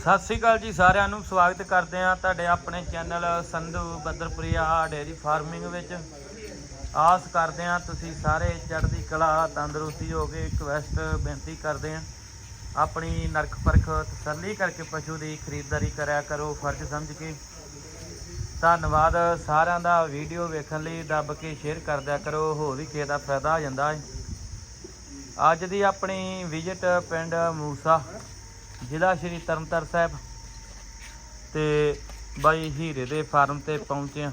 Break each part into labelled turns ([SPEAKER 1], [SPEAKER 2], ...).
[SPEAKER 1] ਸਤਿ ਸ੍ਰੀ ਅਕਾਲ ਜੀ ਸਾਰਿਆਂ ਨੂੰ, ਸਵਾਗਤ ਕਰਦੇ ਹਾਂ ਤੁਹਾਡੇ ਆਪਣੇ channel Sandhu Badarpuria dairy farming ਵਿੱਚ। ਆਸ ਕਰਦੇ ਹਾਂ ਤੁਸੀਂ ਸਾਰੇ ਚੜ੍ਹਦੀ ਕਲਾ, ਤੰਦਰੁਸਤੀ ਹੋ ਕੇ ਰਿਕਵੈਸਟ ਬੇਨਤੀ ਕਰਦੇ ਹਾਂ। ਆਪਣੀ ਨਰਕ ਪਰਖ ਤਸੱਲੀ ਕਰਕੇ ਪਸ਼ੂ ਦੀ ਖਰੀਦਦਾਰੀ ਕਰਿਆ ਕਰੋ, ਫਰਜ਼ ਸਮਝ ਕੇ। ਧੰਨਵਾਦ ਸਾਰਿਆਂ ਦਾ, ਵੀਡੀਓ ਵੇਖਣ ਲਈ ਦੱਬ ਕੇ ਸ਼ੇਅਰ ਕਰ ਦਿਆ ਕਰੋ, ਹੋਰ ਵੀ ਕਿਸੇ ਦਾ ਫਾਇਦਾ ਹੋ ਜਾਂਦਾ ਹੈ। ਅੱਜ ਦੀ ਆਪਣੀ ਵਿਜ਼ਿਟ ਪਿੰਡ ਮੂਸਾ ਜ਼ਿਲ੍ਹਾ ਸ਼੍ਰੀ ਤਰਨਤਾਰਨ ਸਾਹਿਬ ਤੇ ਬਾਈ ਹੀਰੇ ਦੇ ਫਾਰਮ ਤੇ ਪਹੁੰਚੇ ਹਾਂ।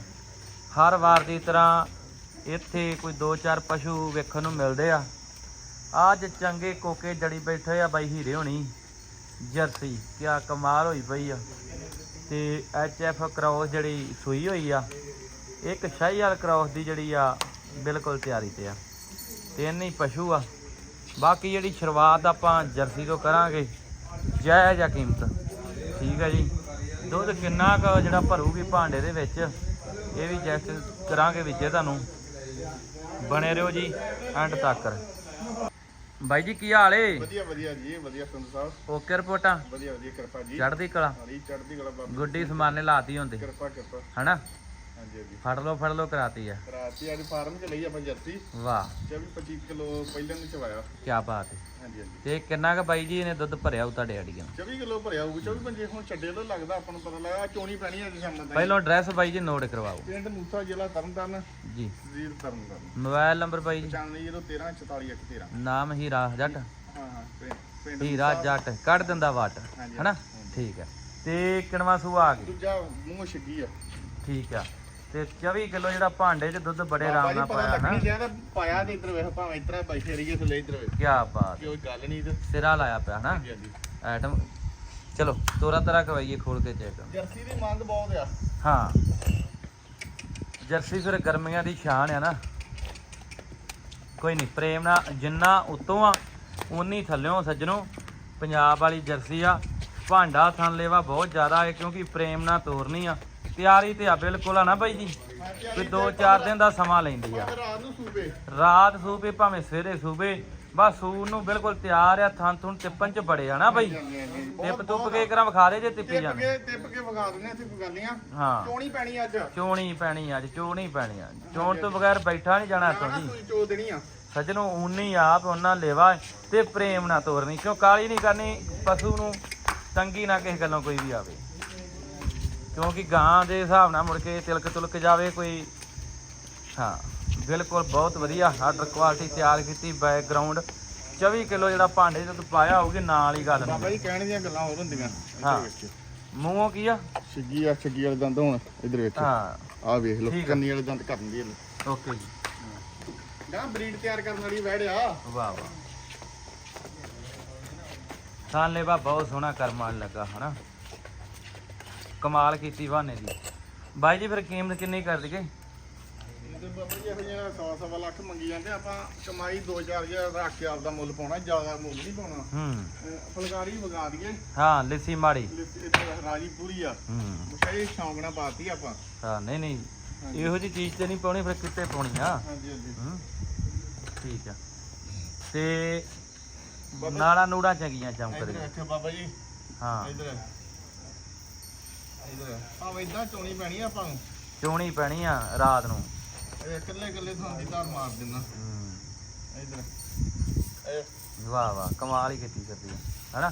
[SPEAKER 1] ਹਰ ਵਾਰ ਦੀ ਤਰ੍ਹਾਂ ਇੱਥੇ ਕੋਈ 2-4 ਪਸ਼ੂ ਵੇਖਣ ਨੂੰ ਮਿਲਦੇ ਆ। ਅੱਜ ਚੰਗੇ ਕੋਕੇ ਜੜੀ ਬੈਠੇ ਆ ਬਾਈ ਹੀਰੇ ਹੋਣੀ, ਜਰਸੀ, ਕਿਆ ਕਮਾਲ ਹੋਈ ਪਈ ਆ। ਤੇ ਐਚ ਐਫ ਕ੍ਰਾਸ ਜਿਹੜੀ ਸੂਈ ਹੋਈ ਆ, ਇੱਕ ਸ਼ਾਹੀਵਾਲ ਕ੍ਰਾਸ ਦੀ ਜਿਹੜੀ ਆ, ਬਿਲਕੁਲ ਤਿਆਰੀ ਤੇ ਆ। ਤਿੰਨ ਹੀ ਪਸ਼ੂ ਆ। ਬਾਕੀ ਜਿਹੜੀ ਸ਼ੁਰੂਆਤ ਆਪਾਂ ਜਰਸੀ ਤੋਂ ਕਰਾਂਗੇ ਜਾਇਜ਼ ਆ ਕੀਮਤ। ਠੀਕ ਹੈ ਜੀ। ਦੁੱਧ ਕਿੰਨਾ ਕੁ ਜਿਹੜਾ ਭਰੂਗੀ ਭਾਂਡੇ ਦੇ ਵਿੱਚ ਇਹ ਵੀ ਚੈੱਕ ਕਰਾਂਗੇ ਵਿੱਚੇ ਤੁਹਾਨੂੰ। ਬਣੇ ਰਹੋ ਜੀ ਐਂਡ ਤੱਕ। ਬਾਈ ਜੀ ਕੀ ਹਾਲ ਏ?
[SPEAKER 2] ਵਧੀਆ ਵਧੀਆ ਜੀ ਵਧੀਆ ਸੰਧੂ ਸਾਹਿਬ।
[SPEAKER 1] ਓਕੇ ਰਿਪੋਰਟਾਂ?
[SPEAKER 2] ਵਧੀਆ ਵਧੀਆ ਕਿਰਪਾ ਜੀ।
[SPEAKER 1] ਚੜ੍ਹਦੀ ਕਲਾ।
[SPEAKER 2] ਚੜ੍ਹਦੀ ਕਲਾ ਬਾਬਾ।
[SPEAKER 1] ਗੁੱਡੀ ਸਮਾਨੇ ਲਾਤੀ ਹੁੰਦੇ।
[SPEAKER 2] ਕਿਰਪਾ ਕਿਰਪਾ।
[SPEAKER 1] ਹਨਾ?
[SPEAKER 2] ਹਾਂਜੀ ਹਾਂਜੀ।
[SPEAKER 1] ਫੜ ਲਓ ਫੜ ਲਓ ਕਰਾਤੀ ਆ।
[SPEAKER 2] ਰਾਤੀ ਅੱਜ ਫਾਰਮ ਚ ਲਈ ਆਪਾਂ ਜਰਸੀ।
[SPEAKER 1] ਵਾਹ।
[SPEAKER 2] 24 25 ਕਿਲੋ ਪਹਿਲਾਂ ਨੂੰ ਚਵਾਇਆ।
[SPEAKER 1] ਕੀ ਬਾਤ ਹੈ।
[SPEAKER 2] ਹਾਂਜੀ ਹਾਂਜੀ।
[SPEAKER 1] ਤੇ ਕਿੰਨਾ ਕੁ ਬਾਈ ਜੀ ਇਹਨੇ ਦੁੱਧ ਭਰਿਆ ਉਹ ਤੁਹਾਡੇ ਅੜੀਆਂ
[SPEAKER 2] 24 ਕਿਲੋ ਭਰਿਆ ਹੋਊ 24 ਪੰਜੇ ਹੁਣ ਛੱਡੇ ਤੋਂ ਲੱਗਦਾ ਆਪਾਂ ਨੂੰ ਪਤਾ ਲੱਗਾ ਚੋਣੀ ਪੈਣੀ ਅੱਜ ਸ਼ਾਮ ਤੱਕ
[SPEAKER 1] ਪਹਿਲਾਂ ਐਡਰੈਸ ਬਾਈ ਜੀ ਨੋਟ ਕਰਵਾਓ।
[SPEAKER 2] ਪਿੰਡ ਮੂਸਾ ਜ਼ਿਲ੍ਹਾ ਤਰਨਤਾਰਨ
[SPEAKER 1] ਜੀ।
[SPEAKER 2] ਤਹਿਸੀਲ ਤਰਨਤਾਰਨ।
[SPEAKER 1] ਮੋਬਾਈਲ ਨੰਬਰ ਬਾਈ ਜੀ।
[SPEAKER 2] 9513 44113
[SPEAKER 1] ਨਾਮ ਹੀਰਾ ਜੱਟ।
[SPEAKER 2] ਹਾਂ ਹਾਂ ਪਿੰਡ
[SPEAKER 1] ਹੀਰਾ ਜੱਟ ਕੱਢ ਦਿੰਦਾ ਵਾਟ ਹਨਾ? ਠੀਕ ਹੈ। ਤੇ ਕਿਣਵਾ ਸੂਆ ਆ ਗਈ।
[SPEAKER 2] ਦੂਜਾ ਮੂੰਹ ਛੱਗੀ ਆ।
[SPEAKER 1] ਠੀਕ ਆ। ਤੇ 24 ਕਿਲੋ ਜਿਹੜਾ ਭਾਂਡੇ 'ਚ ਦੁੱਧ ਬੜੇ ਆਰਾਮ ਨਾਲ ਪਾਇਆ ਨਾ
[SPEAKER 2] ਚਾਹੀਦਾ ਪਾਇਆ ਤੇ ਇੱਧਰ ਵੇਖ ਭਾਵੇਂ ਇਤਰਾ ਬੈਠੇ ਰਹੀਏ ਥੱਲੇ ਇੱਧਰ ਵੇਖ।
[SPEAKER 1] ਕੀ ਬਾਤ
[SPEAKER 2] ਕੋਈ ਗੱਲ ਨਹੀਂ ਤੇ
[SPEAKER 1] ਸਿਰਾ ਲਾਇਆ ਪਿਆ ਹਨਾ ਐਟਮ ਚਲੋ ਤੋਰਾ ਤਰਾ ਕਰਵਾਈਏ ਖੋਲ ਕੇ ਚੈੱਕ
[SPEAKER 2] ਜਰਸੀ ਦੀ ਮੰਗ ਬਹੁਤ ਆ।
[SPEAKER 1] ਹਾਂ। ਜਰਸੀ ਫਿਰ ਗਰਮੀਆਂ ਦੀ ਸ਼ਾਨ ਆ ਨਾ। ਕੋਈ ਨਹੀਂ ਪ੍ਰੇਮ ਨਾਲ ਜਿੰਨਾ ਉਤੋਂ ਆ ਉਨੀ ਥੱਲਿਓਂ ਸੱਜਣੋ। ਪੰਜਾਬ ਵਾਲੀ ਜਰਸੀ ਆ। ਭਾਂਡਾ ਥਣ ਲੇਵਾ ਬਹੁਤ ਜ਼ਿਆਦਾ ਹੈ ਕਿਉਂਕਿ ਪ੍ਰੇਮ ਨਾਲ ਤੋਰਨੀ ਆ। ਤਿਆਰੀ ਤੇ ਆ ਬਿਲਕੁਲ ਆ ਨਾ ਬਾਈ ਜੀ। ਕੋਈ 2-4 ਦਿਨ ਦਾ ਸਮਾਂ ਲੈਂਦੀ ਆ।
[SPEAKER 2] ਰਾਤ ਨੂੰ ਸੂਬੇ
[SPEAKER 1] ਰਾਤ ਸੂਬੇ ਭਾਵੇਂ ਸਵੇਰੇ ਸੂਬੇ ਬਸ ਸੂਰ ਨੂੰ ਬਿਲਕੁਲ ਤਿਆਰ ਆ ਥਣ ਥੁਣ ਟਿੱਪਣ ਚ ਬੜੇ ਆ ਨਾ ਬਾਈ। ਟਿੱਪ ਟੁੱਪ ਕੇ ਕਰਾਂ ਵਿਖਾ ਦੇ ਜੇ ਟਿੱਪੀ
[SPEAKER 2] ਟਿੱਪ
[SPEAKER 1] ਜਾਂਦੇ
[SPEAKER 2] ਕੇ ਟਿੱਪ ਕੇ ਵਗਾ ਦਿੰਦੇ ਇੱਥੇ ਕੋਈ ਗੱਲ ਨਹੀਂ ਆ।
[SPEAKER 1] ਹਾਂ।
[SPEAKER 2] ਚੋਣੀ ਪੈਣੀ ਅੱਜ।
[SPEAKER 1] ਚੋਣੀ ਪੈਣੀ ਅੱਜ ਚੋਣੀ ਪੈਣੀ ਆ। ਚੋਣ ਤੋਂ ਬਗੈਰ ਬੈਠਾ ਨਹੀਂ ਜਾਣਾ
[SPEAKER 2] ਨਾ
[SPEAKER 1] ਜੀ।
[SPEAKER 2] ਚੋ ਦੇਣੀ ਆ।
[SPEAKER 1] ਸੱਜਣੋ ਉਨੀ ਆਪ ਉਹਨਾਂ ਲੇਵਾ ਤੇ ਪ੍ਰੇਮ ਨਾ ਤੋਰਨੀ। ਕਿਉਂ ਕਾਲੀ ਨਹੀਂ ਕਰਨੀ? ਪਸ਼ੂ ਨੂੰ ਤੰਗੀ ਨਾ ਕਿਸੇ ਗੱਲੋਂ ਕੋਈ ਵੀ ਆਵੇ। ਕਿਉਂਕਿ ਗਾਂ ਦੇ ਹਿਸਾਬ ਨਾਲ ਮੁੜ ਕੇ ਤਿਲਕ ਤੁਲਕ ਜਾਵੇ ਕੋਈ। ਹਾਂ ਬਿਲਕੁਲ ਬਹੁਤ ਵਧੀਆ ਆਰਡਰ ਕੁਆਲਿਟੀ ਤਿਆਰ ਕੀਤੀ ਬੈਕਗ੍ਰਾਉਂਡ 24 ਕਿਲੋ ਜਿਹੜਾ ਭਾਂਡੇ ਚ ਪਾਇਆ ਹੋਊਗੀ ਨਾਲ ਹੀ ਗੱਲ
[SPEAKER 2] ਬਾਬਾ ਜੀ ਕਹਿਣ ਦੀਆਂ ਗੱਲਾਂ ਹੋਰ ਹੁੰਦੀਆਂ
[SPEAKER 1] ਹਾਂ। ਮੂੰਹੋਂ ਕੀ ਆ?
[SPEAKER 2] ਛੱਗੀ ਆ ਛੱਗੀ ਵਾਲੇ ਦੰਦ ਹੁਣ ਇੱਧਰ ਵੇਖੋ
[SPEAKER 1] ਹਾਂ।
[SPEAKER 2] ਆ ਵੇਖ ਲਓ। ਕੰਨੀ ਵਾਲੇ ਦੰਦ ਕਰਨ ਦੀ
[SPEAKER 1] ਓਕੇ ਜੀ।
[SPEAKER 2] ਗਾ ਬਰੀਡ ਤਿਆਰ ਕਰਨ ਵਾਲੀ ਵੈੜਿਆ
[SPEAKER 1] ਵਾਹ ਵਾਹ। ਥਾਂ ਲੇਵਾ ਬਹੁਤ ਸੋਹਣਾ ਕਰਮਾਲ ਲੱਗਾ ਹਨਾ? ਕਮਾਲ ਕੀਤੀ ਬਹਾਨੇ ਦੀ। ਬਾਈ ਜੀ ਫਿਰ ਕੀਮਤ ਕਿੰਨੀ ਕਰ ਦਈਏ?
[SPEAKER 2] ਤੇ ਬਾਬਾ ਜੀ ਇਹੋ ਜਿਹਾ 100 ਸਵਾ ਲੱਖ ਮੰਗੀ ਜਾਂਦੇ ਆਪਾਂ ਕਮਾਈ 2-4000 ਰੱਖ ਕੇ ਆਪਦਾ ਮੁੱਲ ਪਾਉਣਾ ਜ਼ਿਆਦਾ ਮੁੱਲ ਨਹੀਂ ਪਾਉਣਾ।
[SPEAKER 1] ਹੂੰ।
[SPEAKER 2] ਅਹ ਫੁਲਕਾਰੀ ਵਗਾ ਦਈਏ।
[SPEAKER 1] ਹਾਂ ਲਿੱਸੀ ਮਾੜੀ।
[SPEAKER 2] ਇੱਥੇ ਰਾਜੀ ਪੂਰੀ ਆ।
[SPEAKER 1] ਹੂੰ।
[SPEAKER 2] ਮੁਸ਼ਾਈ ਸ਼ੌਂਕ ਨਾਲ ਪਾਤੀ ਆਪਾਂ।
[SPEAKER 1] ਹਾਂ ਨਹੀਂ ਨਹੀਂ। ਇਹੋ ਜੀ ਚੀਜ਼ ਤੇ ਨਹੀਂ ਪਾਉਣੀ ਫਿਰ ਕਿੱਥੇ ਪਾਉਣੀ ਆ?
[SPEAKER 2] ਹਾਂਜੀ ਹਾਂਜੀ।
[SPEAKER 1] ਹੂੰ। ਠੀਕ ਆ। ਤੇ ਨਾੜਾ ਨੂੜਾ ਚੰਗੀਆਂ
[SPEAKER 2] ਇੱਧਰ
[SPEAKER 1] ਚਮਕਦੀਆਂ
[SPEAKER 2] ਵੇਖੋ ਬਾਬਾ ਜੀ।
[SPEAKER 1] ਹਾਂ।
[SPEAKER 2] ਇੱਧਰ। ਇਦਾਂ ਚੋਣੀ ਪੈਣੀ ਆ ਆਪਾਂ ਨੂੰ।
[SPEAKER 1] ਚੋਣੀ ਪੈਣੀ ਆ ਰਾਤ ਨੂੰ।
[SPEAKER 2] ਇਹ ਇਕੱਲੇ ਇਕੱਲੇ ਥਾਂ ਦੀ ਧਾਰ ਮਾਰ ਦਿੰਦਾ। ਇੱਧਰ। ਇਹ
[SPEAKER 1] ਵਾਹ ਵਾਹ ਕਮਾਲ ਹੀ ਕੀਤੀ ਕਰਦੀ ਹਨਾ?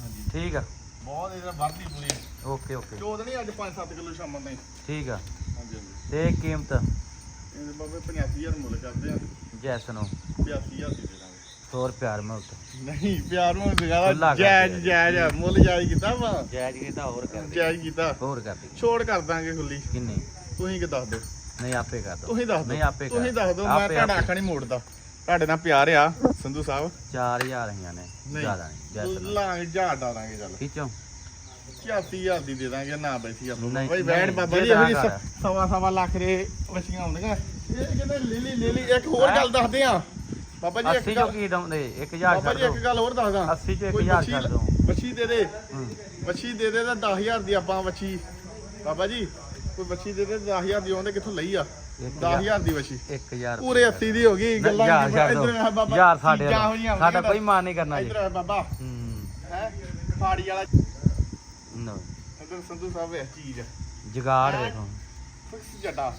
[SPEAKER 2] ਹਾਂਜੀ।
[SPEAKER 1] ਠੀਕ ਆ।
[SPEAKER 2] ਬਹੁਤ ਇਹਦਾ ਵਰਦੀ ਪੂਰੀ
[SPEAKER 1] ਓਕੇ ਓਕੇ।
[SPEAKER 2] ਚੋਦ ਨਹੀਂ ਅੱਜ 5-7 ਕਿਲੋ ਸ਼ਾਮਾਂ ਤਾਈਂ।
[SPEAKER 1] ਠੀਕ ਆ।
[SPEAKER 2] ਹਾਂਜੀ ਹਾਂਜੀ।
[SPEAKER 1] ਤੇ ਕੀਮਤ?
[SPEAKER 2] ਇਹਦੇ ਬਾਬੇ 85000 ਮੁੱਲ ਕਰਦੇ ਆ।
[SPEAKER 1] ਜੈਸ ਨੂੰ।
[SPEAKER 2] 85000 ਦੀ ਦਾਂਗੇ।
[SPEAKER 1] ਹੋਰ ਪਿਆਰ ਮਿਲਤ
[SPEAKER 2] ਨਹੀਂ ਪਿਆਰ ਨੂੰ
[SPEAKER 1] ਖੁੱਲਾ
[SPEAKER 2] ਜ਼ਿਆਦਾ
[SPEAKER 1] ਕਰ
[SPEAKER 2] ਜਾਇਜ਼
[SPEAKER 1] ਦਿਆ।
[SPEAKER 2] ਜਾਇਜ਼ ਆ, ਮੁੱਲ ਜਾਇਜ਼ ਕੀਤਾ ਵਾ?
[SPEAKER 1] ਜਾਇਜ਼ ਕੀਤਾ ਹੋਰ ਕਰ ਦੇ
[SPEAKER 2] ਜਾਇਜ਼ ਕੀਤਾ।
[SPEAKER 1] ਹੋਰ ਕਰ ਦੇ
[SPEAKER 2] ਛੋੜ ਕਰ ਦਾਂਗੇ ਖੁੱਲੀ।
[SPEAKER 1] ਕਿੰਨੇ?
[SPEAKER 2] ਤੁਸੀਂ ਕਿ ਦੱਸ ਦਿਓ?
[SPEAKER 1] ਨਹੀਂ ਆਪੇ ਕਰ ਦੋ
[SPEAKER 2] ਤੁਸੀਂ ਦੱਸ ਦਿਓ।
[SPEAKER 1] ਨਹੀਂ ਆਪੇ ਕਰ
[SPEAKER 2] ਤੁਸੀਂ ਦੱਸ ਦਿਓ ਮੈਂ
[SPEAKER 1] ਆਪੇ-
[SPEAKER 2] ਤੁਹਾਡਾ
[SPEAKER 1] ਆਪੇ।
[SPEAKER 2] ਆਖਾ ਨਹੀਂ ਮੋੜਦਾ। ਤੁਹਾਡੇ ਨਾਲ ਪਿਆਰ ਆ ਸੰਧੂ ਸਾਹਿਬ।
[SPEAKER 1] 4000 ਰਹੀਆਂ ਨੇ।
[SPEAKER 2] ਨਹੀਂ।
[SPEAKER 1] ਜ਼ਿਆਦਾ ਨਹੀਂ
[SPEAKER 2] ਲਾਂਗੇ ਜਾ ਡਾਲਾਂਗੇ ਚੱਲ।
[SPEAKER 1] ਖਿੱਚੋ।
[SPEAKER 2] 86000 ਦੀ ਦੇ ਦਾਂਗੇ ਨਾ ਬੈਠੀ ਆਪਾਂ
[SPEAKER 1] ਨਹੀਂ,
[SPEAKER 2] ਬਈ
[SPEAKER 1] ਨਹੀਂ,
[SPEAKER 2] ਬਾਬਾ ਜੀ ਇਹੋ ਸਵਾ ਸਵਾ ਲੱਖ ਦੇ ਵਛੀਆਂ ਆਉਂਦੀਆਂ ਇਹ ਕਹਿੰਦੇ ਲੀਲੀ ਲੀਲੀ ਇੱਕ ਹੋਰ ਗੱਲ ਦੱਸਦੇ ਆ। ਬਾਬਾ ਜੀ
[SPEAKER 1] 80
[SPEAKER 2] ਇੱਕ ਗੱਲ
[SPEAKER 1] ਕੀ ਦਉਂਦੇ 1000
[SPEAKER 2] ਬਾਬਾ
[SPEAKER 1] ਛੱਡ
[SPEAKER 2] ਜੀ ਇੱਕ ਗੱਲ ਹੋਰ ਦੱਸਦਾ।
[SPEAKER 1] 80 ਚੋਂ
[SPEAKER 2] ਕੋਈ
[SPEAKER 1] 1000
[SPEAKER 2] ਵੱਛੀ-
[SPEAKER 1] ਛੱਡ ਦੋ
[SPEAKER 2] ਵੱਛੀ ਦੇ ਦੇ। ਵੱਛੀ ਦੇ ਦੇ ਤਾਂ 10000 ਦੀ ਆਪਾਂ ਵੱਛੀ ਬਾਬਾ ਜੀ ਕੋਈ ਵੱਛੀ ਦੇ ਦੇ 10000 ਦੀ ਆਉਂਦੇ ਕਿੱਥੋਂ ਲਈ ਆ?
[SPEAKER 1] ਇੱਕ
[SPEAKER 2] 10000 ਦੀ ਵੱਛੀ
[SPEAKER 1] 1000
[SPEAKER 2] ਪੂਰੇ 80 ਦੀ ਹੋ ਗਈ। ਗੱਲਾਂ
[SPEAKER 1] ਯਾਰ ਛੱਡ
[SPEAKER 2] ਆ ਬਾਬਾ।
[SPEAKER 1] ਯਾਰ ਸਾਡੇ
[SPEAKER 2] ਚੀਜ਼ਾਂ
[SPEAKER 1] ਸਾਡਾ ਕੋਈ ਮਾਨ ਨਹੀਂ ਕਰਨਾ ਜੀ।
[SPEAKER 2] ਇੱਧਰ ਆ ਬਾਬਾ।
[SPEAKER 1] ਹੂੰ।
[SPEAKER 2] ਹੈ? ਫਾੜੀ ਵਾਲਾ
[SPEAKER 1] ਲਓ
[SPEAKER 2] ਇਧਰ ਸੰਧੂ ਸਾਹਿਬ ਇਹ ਚੀਜ਼।
[SPEAKER 1] ਜਗਾੜ ਦੇਖੋ
[SPEAKER 2] ਫਿਕਸ ਜੱਟਾ।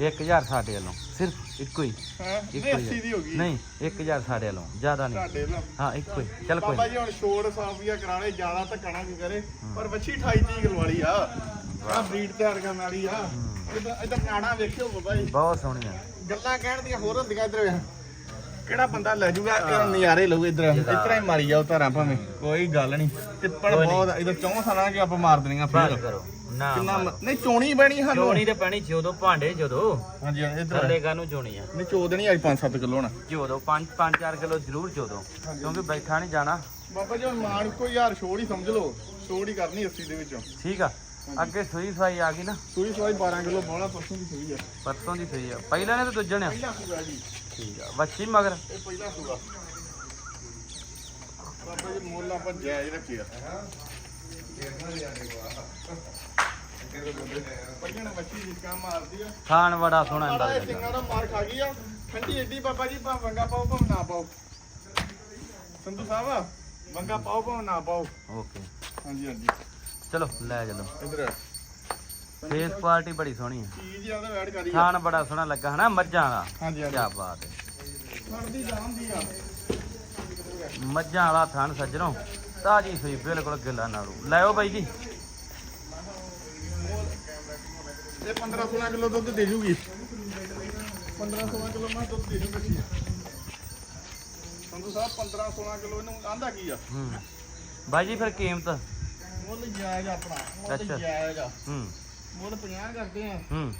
[SPEAKER 1] 1000 ਸਾਡੇ ਵੱਲੋਂ ਸਿਰਫ ਇੱਕੋ ਹੀ।
[SPEAKER 2] ਹੈ?
[SPEAKER 1] ਇੱਕੋ ਹੀ
[SPEAKER 2] 80 ਦੀ ਹੋ
[SPEAKER 1] ਆ।
[SPEAKER 2] ਗਈ।
[SPEAKER 1] ਨਹੀਂ 1000 ਸਾਡੇ ਵੱਲੋਂ ਜ਼ਿਆਦਾ ਨਹੀਂ।
[SPEAKER 2] ਸਾਡੇ ਨਾਲ
[SPEAKER 1] ਹਾਂ ਇੱਕੋ ਹੀ। ਚੱਲ ਕੋਈ
[SPEAKER 2] ਬਾਬਾ ਜੀ ਹੁਣ ਛੋੜ ਸਾਫੀਆ ਕਰਾਣੇ ਜ਼ਿਆਦਾ ਧੱਕਾ ਨਾ ਕੋਈ ਕਰੇ। ਪਰ ਵੱਛੀ 28 30 ਕਿਲੋ ਵਾਲੀ ਆ। ਆ ਬਰੀਡ ਤਿਆਰ ਕਰਨ ਵਾਲੀ ਆ। ਇਧਰ ਇਧਰ ਨਾੜਾ ਵੇਖਿਓ ਬਾਬਾ ਜੀ।
[SPEAKER 1] ਬਹੁਤ ਸੋਹਣੀ ਆ।
[SPEAKER 2] ਗੱਲਾਂ ਕਹਿਣ ਦੀਆਂ ਹੋਰ ਹੁੰਦੀਆਂ ਇਧਰ ਕਿਹੜਾ ਬੰਦਾ ਲੈ ਜੂਗਾ ਇਹ ਨਜ਼ਾਰੇ ਲਊ ਇਧਰ। ਇਤਰਾ ਹੀ ਮਾਰੀ ਜਾਓ ਧਾਰਾਂ ਭਾਵੇਂ। ਕੋਈ ਗੱਲ ਨਹੀਂ। ਬਹੁਤ ਇਧਰ ਚੌਂ ਸਾਲਾਂ ਕਿ ਆਪਾਂ ਮਾਰ ਦੇਣੀਆਂ
[SPEAKER 1] ਬਸ
[SPEAKER 2] ਫੇਰ।
[SPEAKER 1] ਕਰੋ। ਨਾ
[SPEAKER 2] ਕਿੰਨਾ ਮ- ਨਹੀਂ ਚੋਣੀ ਬਣੀ ਸਾਨੂੰ।
[SPEAKER 1] ਚੋਣੀ ਤੇ ਪੈਣੀ ਜਦੋਂ ਭਾਂਡੇ ਜਦੋਂ।
[SPEAKER 2] ਹਾਂਜੀ ਇਧਰ
[SPEAKER 1] ਥੱਲੇ ਕਾਨੂੰ ਚੋਣੀ ਆ?
[SPEAKER 2] ਨਹੀਂ ਚੋਦਣੀ ਅੱਜ 5-7 ਕਿਲੋ ਹੋਣਾ।
[SPEAKER 1] ਜਦੋਂ 5 5 4 ਕਿਲੋ ਜ਼ਰੂਰ ਜਦੋਂ ਕਿਉਂਕਿ ਬੈਠਾ ਨਹੀਂ ਜਾਣਾ।
[SPEAKER 2] ਬਾਬਾ ਜੀ ਹੁਣ ਮਾਨ ਕੋਈ ਯਾਰ ਛੋੜ ਹੀ ਸਮਝ ਲਓ। ਛੋੜ ਹੀ ਕਰਨੀ 80 ਦੇ ਵਿੱਚੋਂ।
[SPEAKER 1] ਠੀਕ ਆ। ਅੱਗੇ ਸੂਈ ਸਵਾਈ ਆ ਗਈ ਨਾ।
[SPEAKER 2] ਸੂਈ ਸਵਾਈ 12 ਕਿਲੋ ਬੋਲਾ ਪਰਸੋਂ ਦੀ ਸੂਈ ਆ।
[SPEAKER 1] ਪਰਸੋਂ ਦੀ ਸੂਈ ਆ। ਪਹਿਲਾਂ ਨੇ ਤਾਂ ਦੂਜਣ ਆ।
[SPEAKER 2] ਪਹਿਲਾ ਸੂਆ ਜੀ।
[SPEAKER 1] ਠੀਕ ਆ। ਵੱਛੀ ਮਗਰ।
[SPEAKER 2] ਇਹ ਪਹਿਲਾ ਸੂਆ। ਬਾਬਾ ਜੀ ਮੁੱਲ ਆਪਾਂ ਜਾਇਜ਼ ਰੱਖਿਆ।
[SPEAKER 1] ਖਾਣ ਬੜਾ ਸੋਹਣਾ ਅੰਦਰ
[SPEAKER 2] ਇਹ ਸਿੰਘਾਂ ਦਾ ਮਾਰ ਖਾ ਗਈ ਆ। ਠੰਡੀ ਏਡੀ ਬਾਬਾ ਜੀ ਭਾਵੇਂ ਵੰਗਾ ਪਾਓ ਭਾਵੇਂ ਨਾ ਪਾਓ। ਸੰਧੂ ਸਾਹਿਬ ਵੰਗਾ ਪਾਓ ਭਾਵੇਂ ਨਾ ਪਾਓ।
[SPEAKER 1] ਓਕੇ
[SPEAKER 2] ਹਾਂਜੀ ਹਾਂਜੀ।
[SPEAKER 1] ਚਲੋ ਲੈ ਚਲੋ।
[SPEAKER 2] ਇਧਰ
[SPEAKER 1] ਫੇਸ ਕੁਆਲਿਟੀ ਬੜੀ ਸੋਹਣੀ ਆ।
[SPEAKER 2] ਚੀਜ਼ ਆ ਉਹਦਾ ਐਡ ਕਰੀ ਆ।
[SPEAKER 1] ਖਾਣ ਬੜਾ ਸੋਹਣਾ ਲੱਗਾ ਹਨਾ? ਮੱਝਾਂ ਦਾ
[SPEAKER 2] ਹਾਂਜੀ ਹਾਂਜੀ।
[SPEAKER 1] ਕੀ ਬਾਤ ਹੈ।
[SPEAKER 2] ਫੜਦੀ ਜਾਂਦੀ ਆ।
[SPEAKER 1] ਮੱਝਾਂ ਵਾਲਾ ਥਣ ਸੱਜਣੋ। ਤਾਜੀ ਸੂਈ ਬਿਲਕੁਲ ਗਿੱਲਾ ਨਾੜੂ। ਲੈਓ ਬਾਈ ਜੀ।
[SPEAKER 2] ਇਹ 15 16 ਕਿਲੋ ਦੁੱਧ ਦੇ ਜੂਗੀ। 15 16 ਕਿਲੋ ਮੈਂ ਦੁੱਧ ਦੇ ਜੂਗੀ ਸੰਧੂ ਸਾਹਿਬ 15 16 ਕਿਲੋ ਇਹਨੂੰ ਆਂਦਾ ਕੀ ਆ?
[SPEAKER 1] ਹੂੰ। ਬਾਈ ਜੀ ਫਿਰ ਕੀਮਤ?
[SPEAKER 2] ਮੁੱਲ ਜਾਇਜ਼ ਆਪਣਾ ਮੁੱਲ। ਜਾਇਜ਼ ਆ।
[SPEAKER 1] ਹੂੰ।
[SPEAKER 2] ਮੁੱਲ 50 ਕਰਦੇ ਆ।
[SPEAKER 1] ਹੂੰ।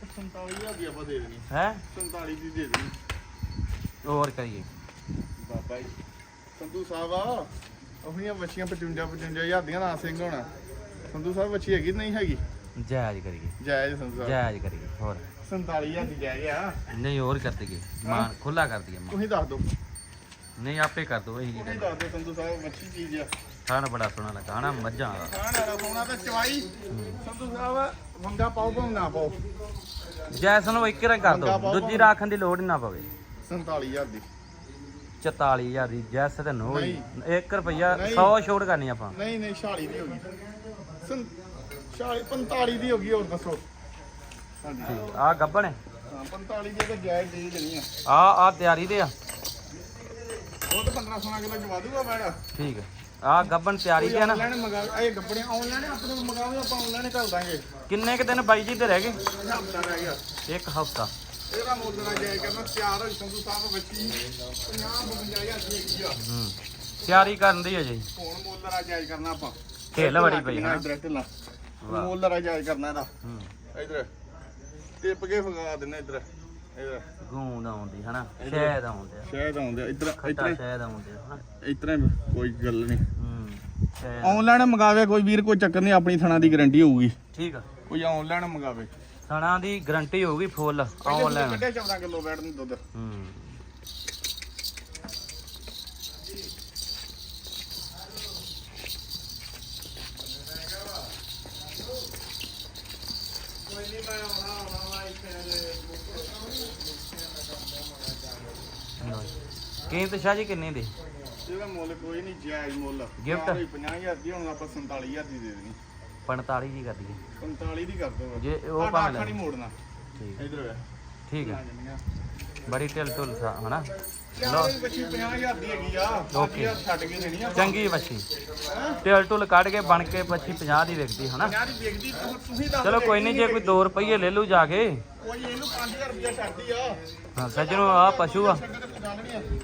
[SPEAKER 2] 47000 ਦੀ ਆਪਾਂ ਦੇ ਦੇਣੀ।
[SPEAKER 1] ਹੈ?
[SPEAKER 2] 47 ਦੀ ਦੇ ਦੇਣੀ।
[SPEAKER 1] ਹੋਰ ਕਰੀਏ।
[SPEAKER 2] ਬਾਬਾ ਜੀ ਸੰਧੂ ਸਾਹਿਬ ਆ ਆਪਣੀਆਂ ਬੱਚੀਆਂ 55 55000 ਦੀਆਂ ਨਾ ਸਿੰਘ ਹੋਣਾ। ਸੰਧੂ ਸਾਹਿਬ ਬੱਚੀ ਹੈਗੀ ਨਹੀਂ ਹੈਗੀ?
[SPEAKER 1] ਜਾਇਜ਼ ਕਰੀਏ।
[SPEAKER 2] ਜਾਇਜ਼ ਸੰਧੂ ਸਾਹਿਬ।
[SPEAKER 1] ਜਾਇਜ਼ ਕਰੀਏ ਹੋਰ?
[SPEAKER 2] 47000 ਦੀ ਜਾਇਜ਼ ਆ।
[SPEAKER 1] ਨਹੀਂ ਹੋਰ ਕਰ ਦਈਏ। ਮਾਨ ਖੁੱਲਾ ਕਰ ਦਈਏ
[SPEAKER 2] ਤੁਸੀਂ ਦੱਸ ਦਿਓ।
[SPEAKER 1] ਨਹੀਂ ਆਪੇ ਕਰ ਦੋ ਇਹੀ
[SPEAKER 2] ਤੁਸੀਂ ਦੱਸ ਦਿਓ ਸੰਧੂ ਸਾਹਿਬ ਬੱਚੀ ਚੀਜ਼ ਆ।
[SPEAKER 1] ਖਾਣ ਬੜਾ ਸੋਹਣਾ ਲੱਗਾ ਹਨਾ? ਮੱਝਾਂ ਦਾ
[SPEAKER 2] ਖਾਣ ਵਾਲਾ ਸੋਨਾ ਤੇ ਚਵਾਈ। ਸੰਧੂ ਸਾਹਿਬ ਵੰਗਾ ਪਾਓ ਭਾਵੇਂ ਨਾ ਪਾਓ।
[SPEAKER 1] ਜੈਸਨ ਨੂੰ ਇੱਕ ਰੰਗ ਕਰ ਦੋ ਦੂਜੀ ਰਾਖਣ ਦੀ ਲੋੜ ਨਾ ਪਵੇ।
[SPEAKER 2] 47000 ਦੀ।
[SPEAKER 1] 44000 ਦੀ ਜੈਸ ਤੇ ਨੋ ਹੀ। 1 ਰੁਪਿਆ
[SPEAKER 2] ਨਹੀਂ।
[SPEAKER 1] 100 ਛੋੜ ਕਰਨੀ ਆਪਾਂ।
[SPEAKER 2] ਨਹੀਂ ਨਹੀਂ 46 ਦੀ ਹੋ ਗਈ। ਸੰ 46 45 ਦੀ ਹੋ ਗਈ ਹੋਰ ਦੱਸੋ। ਹਾਂਜੀ
[SPEAKER 1] ਆ ਗੱਬਣ ਹੈ।
[SPEAKER 2] ਹਾਂ 45 ਦੀ ਤਾਂ ਜਾਇਜ਼ ਦੇ ਦੇਣੀ ਆ।
[SPEAKER 1] ਆ ਆ ਤਿਆਰੀ ਦੇ ਆ।
[SPEAKER 2] ਉਹ ਤਾਂ 15 16 ਕਿਲੋ ਜਵਾ ਦੂਗਾ ਬੈੜਾ।
[SPEAKER 1] ਠੀਕ ਹੈ। ਆ ਗੱਬਣ ਤਿਆਰੀ ਤੇ ਆ ਨਾ।
[SPEAKER 2] ਆਨਲਾਈਨ ਮੰਗਾ ਇਹ ਗੱਬੜੇ ਆਨਲਾਈਨ ਆਪਣੇ ਮੰਗਾਵੇ ਆਪਾਂ ਆਨਲਾਈਨ ਕਰ ਦਾਂਗੇ।
[SPEAKER 1] ਕਿੰਨੇ ਕ ਦਿਨ ਬਾਈ ਜੀ ਤੇ ਰਹਿ ਗਏ?
[SPEAKER 2] ਹਫਤਾ ਰਹਿ ਗਿਆ।
[SPEAKER 1] ਇੱਕ ਹਫਤਾ।
[SPEAKER 2] ਇਹਦਾ ਮੁੱਲ ਨਾ ਜਾਇਜ਼ ਕਰਨਾ ਤਿਆਰ ਹੋਈ ਸੰਧੂ ਸਾਹਿਬ ਬੱਚੀ 50 55000 ਦੀ ਹੈਗੀ ਆ।
[SPEAKER 1] ਹੂੰ ਤਿਆਰੀ ਕਰਨ ਦੀ ਹੈ ਜੀ।
[SPEAKER 2] ਹੁਣ ਮੁੱਲ ਨਾ ਜਾਇਜ਼ ਕਰਨਾ ਆਪਾਂ।
[SPEAKER 1] ਢਿੱਲ ਬੜੀ ਪਈ
[SPEAKER 2] ਹਾਂ ਡਾਇਰੈਕਟ ਲਾ। ਮੁੱਲ ਨਾ ਕਰਨਾ ਇਹਦਾ।
[SPEAKER 1] ਹੂੰ।
[SPEAKER 2] ਇਧਰ ਟਿਪ ਕੇ ਫਗਾ ਦਿੰਨੇ ਇਧਰ। ਇਧਰ।
[SPEAKER 1] ਗੂੰਦ ਆਉਂਦੀ ਹਨਾ? ਸ਼ਹਿਦ ਆਉਂਦੇ
[SPEAKER 2] ਸ਼ਾਇਦ ਆਉਂਦੇ ਇਧਰ
[SPEAKER 1] ਖੱਟਾ
[SPEAKER 2] ਇਧਰ।
[SPEAKER 1] ਸ਼ਹਿਦ ਆਉਂਦੇ ਆ ਹਨਾ?
[SPEAKER 2] ਇਤਨੇ ਕੋਈ ਗੱਲ ਨਹੀਂ।
[SPEAKER 1] ਹੂੰ
[SPEAKER 2] ਆਨਲਾਈਨ ਮੰਗਾਵੇ ਕੋਈ ਵੀਰ ਕੋਈ ਚੱਕਰ ਨਹੀਂ ਆਪਣੀ ਥਣਾ ਦੀ ਗਾਰੰਟੀ ਹੋਊਗੀ।
[SPEAKER 1] ਠੀਕ ਆ।
[SPEAKER 2] ਕੋਈ ਆਨਲਾਈਨ ਮੰਗਾਵੇ।
[SPEAKER 1] ਸਣਾ ਦੀ ਗਾਰੰਟੀ ਹੋਊਗੀ ਫੁੱਲ ਆਨਲਾਈਨ
[SPEAKER 2] ਕੱਢਿਆ 14 ਕਿਲੋ ਬੈਠ ਨੂੰ ਦੁੱਧ।
[SPEAKER 1] ਹੂੰ। ਕੀਮਤ ਸ਼ਾਹ ਜੀ ਕਿੰਨੇ ਦੀ?
[SPEAKER 2] ਇਹਦਾ ਮੁੱਲ ਕੋਈ ਨਹੀਂ ਜਾਇਜ਼ ਮੁੱਲ।
[SPEAKER 1] Gift?
[SPEAKER 2] 50000 ਦੀ ਹੁਣ ਆਪਾਂ 47000 ਦੀ ਦੇ ਦੇਣੀ।
[SPEAKER 1] 45 ਜੀ ਕਰ ਦਈਏ।
[SPEAKER 2] 45 ਦੀ ਕਰ ਦੋ
[SPEAKER 1] ਜੇ ਉਹ ਭਾਵੇਂ ਲੈ
[SPEAKER 2] ਨਹੀਂ ਮੋੜਨਾ।
[SPEAKER 1] ਠੀਕ।
[SPEAKER 2] ਇਧਰ ਵੇ
[SPEAKER 1] ਠੀਕ ਹੈ ਬੜੀ ਢਿੱਲ ਢੁੱਲ ਸਾ ਹਨਾ?
[SPEAKER 2] ਲੋ ਬੱਚੀ 50000 ਦੀ ਹੈਗੀ ਆ. 5000 ਛੱਡ ਕੇ ਦੇਣੀ ਆ।
[SPEAKER 1] ਚੰਗੀ ਬੱਚੀ? ਢਿੱਲ ਢੁੱਲ ਕੱਢ ਕੇ ਬਣ ਕੇ ਬੱਚੀ 50 ਦੀ ਵਿਕਦੀ ਹਨਾ?
[SPEAKER 2] ਪੰਜਾਹ ਦੀ ਵੇਖਦੀ ਤੁ- ਤੁਸੀਂ ਦੱਸ
[SPEAKER 1] ਚਲੋ ਕੋਈ ਨਹੀਂ ਜੇ ਕੋਈ 2 ਰੁਪਏ ਲੈ ਲੂ ਜਾ ਕੇ।
[SPEAKER 2] ਕੋਈ ਇਹਨੂੰ 5000 ਰੁਪਇਆ ਛੱਡਦੀ ਆ।
[SPEAKER 1] ਹਾਂ ਸੱਜਣੋ ਆ। ਪਸ਼ੂ
[SPEAKER 2] ਆ।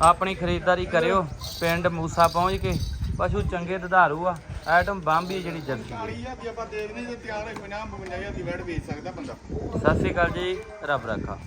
[SPEAKER 1] ਆਪਣੀ ਖਰੀਦਦਾਰੀ ਕਰਿਓ। ਪਿੰਡ ਮੂਸਾ ਪਹੁੰਚ ਕੇ। ਪਸ਼ੂ ਚੰਗੇ ਦੁਧਾਰੂ ਆ ਐਟਮ ਬੰਬੀ ਜਿਹੜੀ ਜਰਸੀ
[SPEAKER 2] 40000 ਦੀ ਆਪਾਂ ਦੇਖਦੇ ਜੇ ਤਿਆਰ ਹੋਈ 50 55000 ਦੀ ਵੈਟ ਵੇਚ ਸਕਦਾ ਬੰਦਾ।
[SPEAKER 1] ਸਤਿ ਸ੍ਰੀ ਅਕਾਲ ਜੀ ਰੱਬ ਰੱਖਾ।